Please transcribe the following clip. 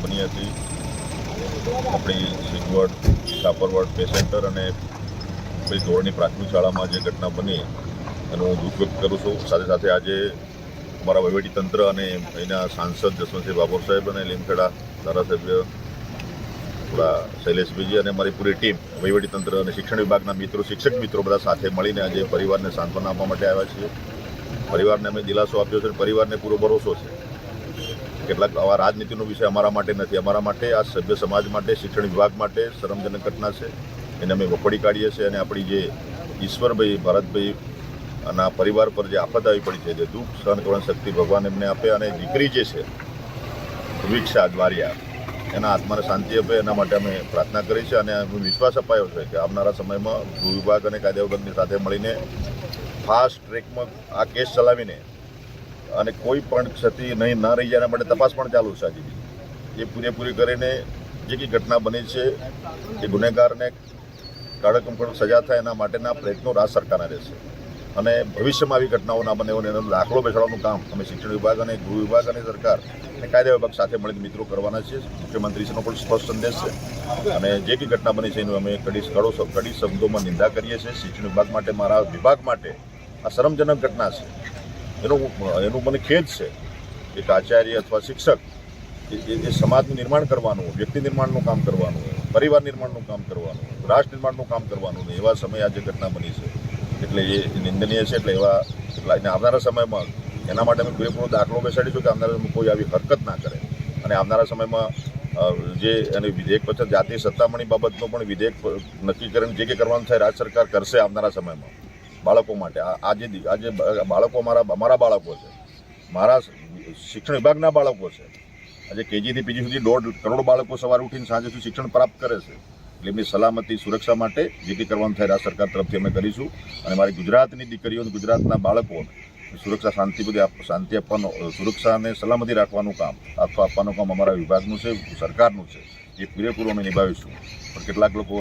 Company હતી. આપણી સિંગવડ, કાપરવાડ પેસેન્ટર અને પછી ધોરણની પ્રાથમિક શાળામાં જે ઘટના બની, એનો હું દુઃખ વ્યક્ત કરું છું. સાથે સાથે આજે અમારા વહીવટીતંત્ર અને અહીંના સાંસદ જસવંતસિંહ બાબોર સાહેબ અને લીમખેડા ધારાસભ્ય થોડા શૈલેષભાઈજી અને મારી પૂરી ટીમ વહીવટીતંત્ર અને શિક્ષણ વિભાગના મિત્રો, શિક્ષક મિત્રો બધા સાથે મળીને આજે પરિવારને સાંત્વના આપવા માટે આવ્યા છીએ. પરિવારને અમે દિલાસો આપ્યો છે અને પરિવારને પૂરો ભરોસો છે. કેટલાક આવા રાજનીતિનો વિષય અમારા માટે નથી. અમારા માટે આ સભ્ય સમાજ માટે, શિક્ષણ વિભાગ માટે શરમજનક ઘટના છે. એને અમે વખોડી કાઢીએ છીએ અને આપણી જે ઈશ્વરભાઈ, ભારતભાઈ અને પરિવાર પર જે આફત આવી પડી છે, જે દુઃખ સહન કરવાની શક્તિ ભગવાન એમને આપે અને દીકરી જે છે વિક્ષા દ્વારિયા, એના આત્માને શાંતિ આપે, એના માટે અમે પ્રાર્થના કરી છે અને વિશ્વાસ અપાયો છે કે આવનારા સમયમાં ગૃહ વિભાગ અને કાયદા વિભાગની સાથે મળીને ફાસ્ટ ટ્રેકમાં આ કેસ ચલાવીને અને કોઈ પણ ક્ષતિ નહીં, ન રહી જાય માટે તપાસ પણ ચાલુ છે હજી એ પૂરેપૂરી કરીને જે કંઈ ઘટના બની છે, એ ગુનેગારને કડક સજા થાય એના માટેના પ્રયત્નો રાજ્ય સરકારના રહેશે. અને ભવિષ્યમાં આવી ઘટનાઓ ના બને એનો દાખલો બેસાડવાનું કામ અમે શિક્ષણ વિભાગ અને ગૃહ વિભાગ અને સરકાર અને કાયદા વિભાગ સાથે મળીને મિત્રો કરવાના છીએ. મુખ્યમંત્રીશ્રીનો પણ સ્પષ્ટ સંદેશ છે. અને જે કંઈ ઘટના બની છે એનું અમે કડી કડો કડી શબ્દોમાં નિંદા કરીએ છીએ. શિક્ષણ વિભાગ માટે, મારા વિભાગ માટે આ શરમજનક ઘટના છે. એનું એનું મને ખેદ છે એક આચાર્ય અથવા શિક્ષક, એ- સમાજનું નિર્માણ કરવાનું, વ્યક્તિ નિર્માણનું કામ કરવાનું, પરિવાર નિર્માણનું કામ કરવાનું, રાષ્ટ્ર નિર્માણનું કામ કરવાનું ને એવા સમયે આજે ઘટના બની છે. એટલે એ નિંદનીય છે, એટલે એવા, એટલા આવનારા સમયમાં એના માટે અમે પૂરેપૂરો દાખલો બેસાડીશું કે આવનારા સમયમાં કોઈ આવી હરકત ના કરે. અને આવનારા સમયમાં જે, અને વિધેયક પછી જાતિ સત્તામણી બાબતનો પણ વિધેયક નક્કી કરીને જે કે કરવાનું થાય, રાજ્ય સરકાર કરશે આવનારા સમયમાં. બાળકો માટે. આજે આજે બાળકો અમારા અમારા બાળકો છે. મારા શિક્ષણ વિભાગના બાળકો છે. આજે કેજીથી પીજી સુધી દોઢ કરોડ બાળકો સવારે ઉઠીને સાંજે સુધી શિક્ષણ પ્રાપ્ત કરે છે. એટલે એમની સલામતી, સુરક્ષા માટે જે કંઈ કરવાનું થાય રાજ્ય સરકાર તરફથી અમે કરીશું. અને મારી ગુજરાતની દીકરીઓ અને ગુજરાતના બાળકોને સુરક્ષા શાંતિ બધી શાંતિ આપવાનું, સુરક્ષા અને સલામતી રાખવાનું કામ અથવા આપવાનું કામ અમારા વિભાગનું છે, સરકારનું છે. એ પૂરેપૂરું અમે નિભાવીશું. પણ કેટલાક લોકો